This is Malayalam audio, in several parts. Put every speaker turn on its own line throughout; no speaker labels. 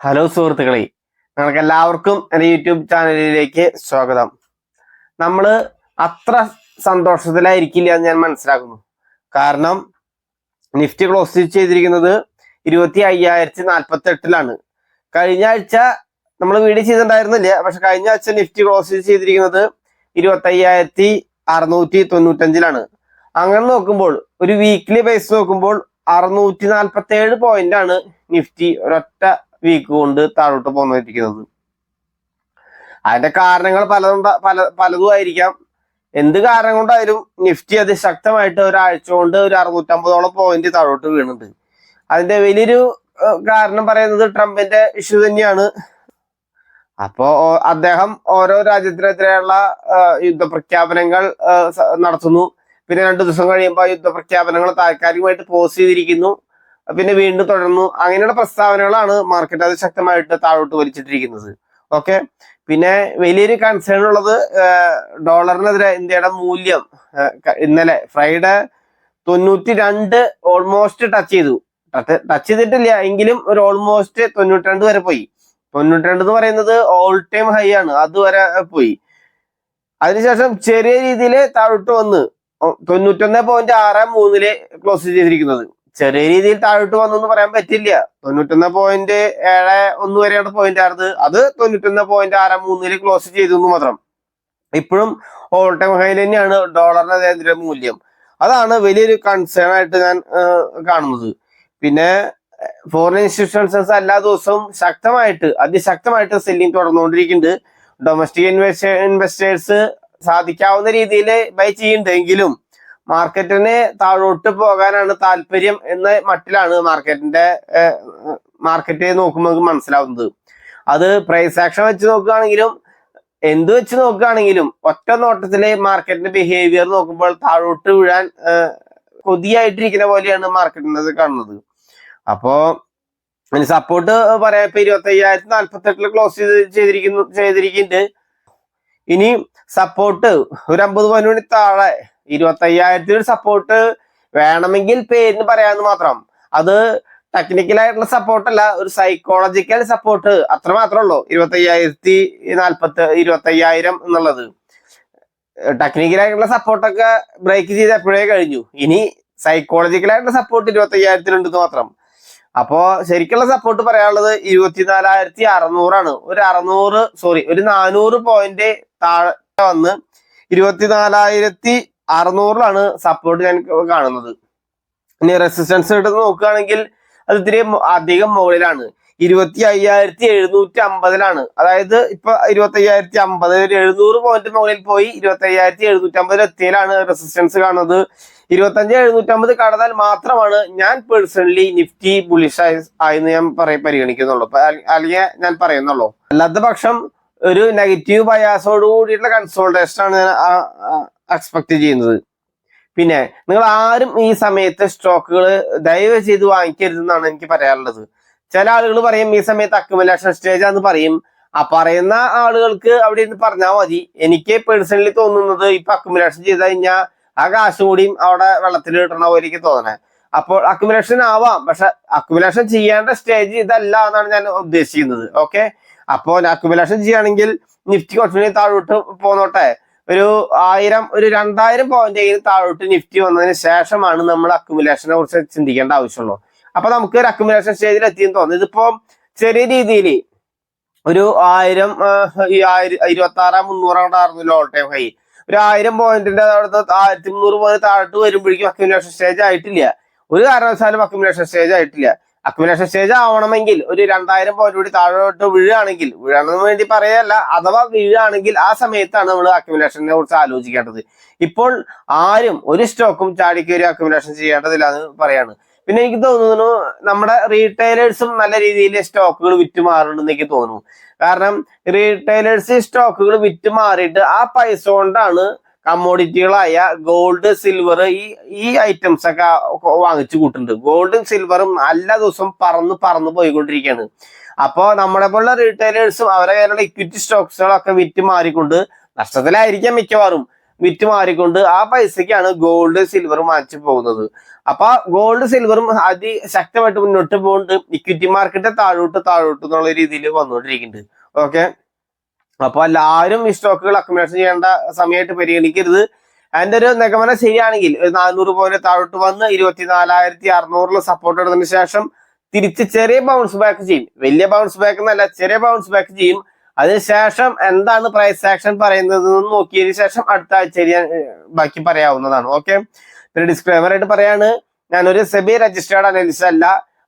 ഹലോ സുഹൃത്തുക്കളെ നിങ്ങൾക്ക് എല്ലാവർക്കും എന്റെ യൂട്യൂബ് ചാനലിലേക്ക് സ്വാഗതം. നമ്മൾ അത്ര സന്തോഷത്തിലായിരിക്കില്ല എന്ന് ഞാൻ മനസ്സിലാക്കുന്നു. കാരണം നിഫ്റ്റി ക്ലോസ് ചെയ്തിരിക്കുന്നത് ഇരുപത്തി അയ്യായിരത്തി നാൽപ്പത്തി എട്ടിലാണ് കഴിഞ്ഞ ആഴ്ച നമ്മൾ വീഡിയോ ചെയ്തിട്ടുണ്ടായിരുന്നില്ല? പക്ഷെ കഴിഞ്ഞ ആഴ്ച നിഫ്റ്റി ക്ലോസ് ചെയ്തിരിക്കുന്നത് ഇരുപത്തി അയ്യായിരത്തി അറുന്നൂറ്റി തൊണ്ണൂറ്റഞ്ചിലാണ് അങ്ങനെ നോക്കുമ്പോൾ ഒരു വീക്ക്ലി ബേസ് നോക്കുമ്പോൾ അറുന്നൂറ്റി നാൽപ്പത്തി ഏഴ് പോയിന്റ് ആണ് നിഫ്റ്റി ഒരൊറ്റ വീക്ക് കൊണ്ട് താഴോട്ട് പോന്നിരിക്കുന്നത് അതിന്റെ കാരണങ്ങൾ പലതും പല പലതും ആയിരിക്കാം. എന്ത് കാരണം കൊണ്ടായാലും നിഫ്റ്റി അതിശക്തമായിട്ട് ഒരാഴ്ച കൊണ്ട് ഒരു അറുന്നൂറ്റമ്പതോളം പോയിന്റ് താഴോട്ട് വീണുണ്ട്. അതിന്റെ വലിയൊരു കാരണം പറയുന്നത് ട്രംപിന്റെ ഇഷ്യൂ തന്നെയാണ്. അപ്പോ അദ്ദേഹം ഓരോ രാജ്യത്തിനെതിരെയുള്ള യുദ്ധ യുദ്ധപ്രഖ്യാപനങ്ങൾ നടത്തുന്നു. പിന്നെ രണ്ടു ദിവസം കഴിയുമ്പോൾ യുദ്ധ യുദ്ധപ്രഖ്യാപനങ്ങൾ താൽക്കാലികമായിട്ട് പോസ് ചെയ്തിരിക്കുന്നു. പിന്നെ വീണ്ടും തുടർന്നു. അങ്ങനെയുള്ള പ്രസ്താവനകളാണ് മാർക്കറ്റ് അത് ശക്തമായിട്ട് താഴോട്ട് വലിച്ചിട്ടിരിക്കുന്നത്. ഓക്കെ പിന്നെ വലിയൊരു കൺസേൺ ഉള്ളത് ഡോളറിനെതിരെ ഇന്ത്യയുടെ മൂല്യം ഇന്നലെ ഫ്രൈഡേ തൊണ്ണൂറ്റി രണ്ട് ഓൾമോസ്റ്റ് ടച്ച് ചെയ്തു ടച്ച് ചെയ്തിട്ടില്ല. എങ്കിലും ഒരു ഓൾമോസ്റ്റ് തൊണ്ണൂറ്റി രണ്ട് വരെ പോയി. തൊണ്ണൂറ്റി രണ്ട് എന്ന് പറയുന്നത് ഓൾ ടൈം ഹൈ ആണ്. അതുവരെ പോയി. അതിനുശേഷം ചെറിയ രീതിയിൽ താഴോട്ട് വന്ന് തൊണ്ണൂറ്റൊന്ന് പോയിന്റ് ആറ് മൂന്നിൽ ക്ലോസ് ചെയ്തിരിക്കുന്നത്. ചെറിയ രീതിയിൽ താഴോട്ട് വന്നു എന്ന് പറയാൻ പറ്റില്ല. തൊണ്ണൂറ്റൊന്ന് പോയിന്റ് ഏഴ് ഒന്ന് വരെയാണ് പോയിന്റ് ആയിരുന്നത്. അത് തൊണ്ണൂറ്റൊന്ന് പോയിന്റ് ആറ് മൂന്നിൽ ക്ലോസ് ചെയ്തു എന്ന് മാത്രം. ഇപ്പോഴും ഓൾ ടൈം ഹൈ തന്നെയാണ് ഡോളറിന്റെ അതിന്റെ മൂല്യം. അതാണ് വലിയൊരു കൺസേൺ ആയിട്ട് ഞാൻ കാണുന്നത്. പിന്നെ ഫോറിൻ ഇൻസ്റ്റിറ്റ്യൂഷൻസ് എല്ലാ ദിവസവും ശക്തമായിട്ട് അതിശക്തമായിട്ട് സെല്ലിംഗ് തുടർന്നുകൊണ്ടിരിക്കുന്നുണ്ട്. ഡൊമസ്റ്റിക് ഇൻവെസ്റ്റ ഇൻവെസ്റ്റേഴ്സ് സാധിക്കാവുന്ന രീതിയിൽ ബൈ ചെയ്യുന്നുണ്ടെങ്കിലും മാർക്കറ്റിന് താഴോട്ട് പോകാനാണ് താല്പര്യം എന്ന മട്ടിലാണ് മാർക്കറ്റിന്റെ മാർക്കറ്റ് നോക്കുമ്പോൾ നമുക്ക് മനസ്സിലാവുന്നത്. അത് പ്രൈസ് ആക്ഷൻ വെച്ച് നോക്കുകയാണെങ്കിലും എന്ത് വെച്ച് നോക്കുകയാണെങ്കിലും ഒറ്റ നോട്ടത്തിലെ മാർക്കറ്റിന്റെ ബിഹേവിയർ നോക്കുമ്പോൾ താഴോട്ട് വീഴാൻ കൊതിയായിട്ടിരിക്കുന്ന പോലെയാണ് മാർക്കറ്റിന്റെ കാണുന്നത്. അപ്പോ സപ്പോർട്ട് പറയാം. ഇപ്പൊ ഇരുപത്തി അയ്യായിരത്തി നാല്പത്തി ക്ലോസ് ചെയ്ത് ചെയ്തിരിക്കുന്നു ചെയ്തിരിക്കുന്നുണ്ട്. ഇനി സപ്പോർട്ട് ഒരു അമ്പത് പോയിന്റ് മണി താഴെ ഇരുപത്തി അയ്യായിരത്തി ഒരു സപ്പോർട്ട് വേണമെങ്കിൽ പേരിന് പറയാമെന്ന് മാത്രം. അത് ടെക്നിക്കലായിട്ടുള്ള സപ്പോർട്ട് അല്ല ഒരു സൈക്കോളജിക്കൽ സപ്പോർട്ട് അത്ര മാത്രമേ ഉള്ളൂ. ഇരുപത്തി അയ്യായിരത്തി നാല്പത്തി ഇരുപത്തി അയ്യായിരം എന്നുള്ളത് ടെക്നിക്കലായിട്ടുള്ള സപ്പോർട്ടൊക്കെ ബ്രേക്ക് ചെയ്ത് എപ്പോഴേ കഴിഞ്ഞു. ഇനി സൈക്കോളജിക്കലായിട്ടുള്ള സപ്പോർട്ട് ഇരുപത്തി അയ്യായിരത്തിനുണ്ടെന്ന് മാത്രം. അപ്പോ ശരിക്കുള്ള സപ്പോർട്ട് പറയാനുള്ളത് ഇരുപത്തിനാലായിരത്തി അറുന്നൂറാണ്. ഒരു അറുന്നൂറ് സോറി ഒരു നാനൂറ് പോയിന്റ് താഴെ വന്ന് ഇരുപത്തിനാലായിരത്തി അറുന്നൂറിലാണ് സപ്പോർട്ട് ഞാൻ കാണുന്നത്. ഇനി റെസിസ്റ്റൻസ് എടുത്ത് നോക്കുകയാണെങ്കിൽ അത് ഇത്തിരി അധികം മുകളിലാണ്. ഇരുപത്തി അയ്യായിരത്തി എഴുന്നൂറ്റി അമ്പതിലാണ് അതായത് ഇപ്പൊ ഇരുപത്തി അയ്യായിരത്തി അമ്പത് ഒരു എഴുന്നൂറ് പോയിന്റ് മുകളിൽ പോയി ഇരുപത്തി അയ്യായിരത്തി എഴുന്നൂറ്റി അമ്പതിൽ എത്തിയാലാണ് റെസിസ്റ്റൻസ് കാണുന്നത്. ഇരുപത്തഞ്ച് എഴുന്നൂറ്റി അമ്പത് കടന്നാൽ മാത്രമാണ് ഞാൻ പേഴ്സണലി നിഫ്റ്റി ബുളിഷ് ആയി ആയെന്ന് ഞാൻ പറയ പരിഗണിക്കുന്നുള്ളൂ. അല്ലെങ്കിൽ ഞാൻ പറയുന്നുള്ളൂ. അല്ലാത്ത പക്ഷം ഒരു നെഗറ്റീവ് ബയാസോട് കൂടിയിട്ടുള്ള കൺസോൾട്ടേഷൻ ആണ് ഞാൻ എക്സ്പെക്ട് ചെയ്യുന്നത്. പിന്നെ നിങ്ങൾ ആരും ഈ സമയത്ത് സ്റ്റോക്കുകൾ ദയവ് ചെയ്ത് വാങ്ങിക്കരുത് എന്നാണ് എനിക്ക് പറയാനുള്ളത്. ചില ആളുകൾ പറയും ഈ സമയത്ത് അക്യുമുലേഷൻ സ്റ്റേജ് ആണെന്ന് പറയും. ആ പറയുന്ന ആളുകൾക്ക് അവിടെ ഇരുന്ന് പറഞ്ഞാൽ മതി. എനിക്ക് പേഴ്സണലി തോന്നുന്നത് ഇപ്പൊ അക്യുമുലേഷൻ ചെയ്ത് കഴിഞ്ഞാൽ ആ കാശ് കൂടിയും അവിടെ വെള്ളത്തിൽ കിട്ടണ പോലെ എനിക്ക് തോന്നണേ. അപ്പോൾ അക്യുമുലേഷൻ ആവാം. പക്ഷെ അക്യുമുലേഷൻ ചെയ്യേണ്ട സ്റ്റേജ് ഇതല്ല എന്നാണ് ഞാൻ ഉദ്ദേശിക്കുന്നത്. ഓക്കെ അപ്പോൾ അക്യുമുലേഷൻ ചെയ്യുകയാണെങ്കിൽ നിഫ്റ്റി കുറച്ചുകൂടി താഴോട്ട് പോന്നോട്ടെ. ഒരു ആയിരം ഒരു രണ്ടായിരം പോയിന്റ് താഴോട്ട് നിഫ്റ്റി വന്നതിന് ശേഷമാണ് നമ്മൾ അക്യുമുലേഷനെ കുറിച്ച് ചിന്തിക്കേണ്ട ആവശ്യമുള്ളൂ. അപ്പൊ നമുക്ക് ഒരു അക്യുമുലേഷൻ സ്റ്റേജിൽ എത്തിയെന്ന് തോന്നുന്നു. ഇതിപ്പോ ചെറിയ രീതിയിൽ ഒരു ആയിരം ഇരുപത്തി ആറാം മുന്നൂറാണ്ടായിരുന്നു ഓൾ ടൈം ഹൈ ഒരു ആയിരം പോയിന്റിന്റെ അവിടുത്തെ ആയിരത്തി മുന്നൂറ് പോയിന്റ് താഴോട്ട് വരുമ്പോഴേക്കും അക്യുമുലേഷൻ സ്റ്റേജ് ആയിട്ടില്ല. ഒരു കാരണവശാലും അക്യുമുലേഷൻ സ്റ്റേജ് ആയിട്ടില്ല. അക്യുമുലേഷൻ സ്റ്റേജ് ആവണമെങ്കിൽ ഒരു രണ്ടായിരം പോയിന്റ് കൂടി താഴോട്ട് വീഴുകയാണെങ്കിൽ വീഴണമെന്ന് വേണ്ടി പറയല്ല അഥവാ വീഴുകയാണെങ്കിൽ ആ സമയത്താണ് നമ്മൾ അക്യുമുലേഷനെ കുറിച്ച് ആലോചിക്കേണ്ടത്. ഇപ്പോൾ ആരും ഒരു സ്റ്റോക്കും ചാടിക്കയറി അക്യുമുലേഷൻ ചെയ്യേണ്ടതില്ല എന്ന് പറയാണ്. പിന്നെ എനിക്ക് തോന്നുന്നു നമ്മുടെ റീറ്റെയിലേഴ്സും നല്ല രീതിയിൽ സ്റ്റോക്കുകൾ വിറ്റ് മാറുന്നുണ്ടെന്ന് എനിക്ക് തോന്നുന്നു. കാരണം റീറ്റെയിലേഴ്സ് സ്റ്റോക്കുകൾ വിറ്റ് മാറിയിട്ട് ആ പൈസ കൊണ്ടാണ് കമ്മോഡിറ്റികളായ ഗോൾഡ് സിൽവർ ഈ ഈ ഐറ്റംസ് ഒക്കെ വാങ്ങിച്ചു കൂട്ടുന്നുണ്ട്. ഗോൾഡും സിൽവറും നല്ല ദിവസം പറന്ന് പറന്ന് പോയിക്കൊണ്ടിരിക്കുകയാണ്. അപ്പോൾ നമ്മളെ പോലുള്ള റീറ്റെയിലേഴ്സും അവരെ കയ്യിലുള്ള ഇക്വിറ്റി സ്റ്റോക്സുകളൊക്കെ വിറ്റ് മാറിക്കൊണ്ട് നഷ്ടത്തിലായിരിക്കാം മിക്കവാറും. വിറ്റ് മാറിക്കൊണ്ട് ആ പൈസക്കാണ് ഗോൾഡ് സിൽവറും വാങ്ങിച്ചു പോകുന്നത്. അപ്പൊ ഗോൾഡ് സിൽവറും അതിശക്തമായിട്ട് മുന്നോട്ട് പോകുന്നുണ്ട്. ഇക്വിറ്റി മാർക്കറ്റ് താഴോട്ട് താഴോട്ട് എന്നുള്ള രീതിയിൽ വന്നുകൊണ്ടിരിക്കുന്നുണ്ട്. ഓക്കെ അപ്പൊ എല്ലാവരും ഈ സ്റ്റോക്കുകൾ അക്കോമഡേഷൻ ചെയ്യേണ്ട സമയമായിട്ട് പരിഗണിക്കരുത്. അതിന്റെ ഒരു നിഗമനം ശരിയാണെങ്കിൽ ഒരു നാനൂറ് പോലെ താഴോട്ട് വന്ന് ഇരുപത്തിനാലായിരത്തി അറുന്നൂറിൽ സപ്പോർട്ട് എടുത്തതിന് ശേഷം തിരിച്ച് ചെറിയ ബൗൺസ് ബാക്ക് ചെയ്യും. വലിയ ബൗൺസ് ബാക്ക് എന്നല്ല ചെറിയ ബൗൺസ് ബാക്ക് ചെയ്യും. അതിനുശേഷം എന്താണ് പ്രൈസ് ആക്ഷൻ പറയുന്നത് എന്ന് നോക്കിയതിനു ശേഷം അടുത്ത ആഴ്ച ഞാൻ ബാക്കി പറയാവുന്നതാണ്. ഓക്കെ പിന്നെ ഡിസ്ക്ലൈമർ ആയിട്ട് പറയാണ് ഞാനൊരു സെബി രജിസ്റ്റേർഡ് അനലിസ്റ്റ് അല്ല.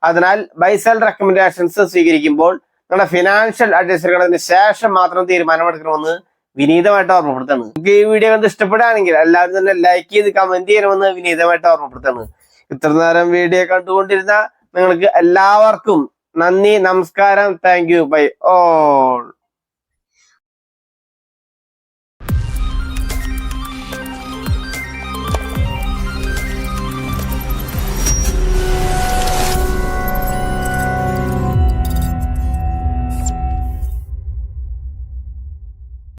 അതിനാൽ ബൈസെൽ റെക്കമെൻഡേഷൻസ് സ്വീകരിക്കുമ്പോൾ നിങ്ങളുടെ ഫിനാൻഷ്യൽ അഡ്വൈസറുകളിന് ശേഷം മാത്രം തീരുമാനമെടുക്കണമെന്ന് വിനീതമായിട്ട് ഓർമ്മപ്പെടുത്താണ് നമുക്ക് ഈ വീഡിയോ കണ്ട് ഇഷ്ടപ്പെടുകയാണെങ്കിൽ എല്ലാവരും തന്നെ ലൈക്ക് ചെയ്ത് കമന്റ് ചെയ്യണമെന്ന് വിനീതമായിട്ട് ഓർമ്മപ്പെടുത്താണ് ഇത്ര നേരം വീഡിയോ കണ്ടുകൊണ്ടിരുന്ന നിങ്ങൾക്ക് എല്ലാവർക്കും നന്ദി നമസ്കാരം. Thank you by all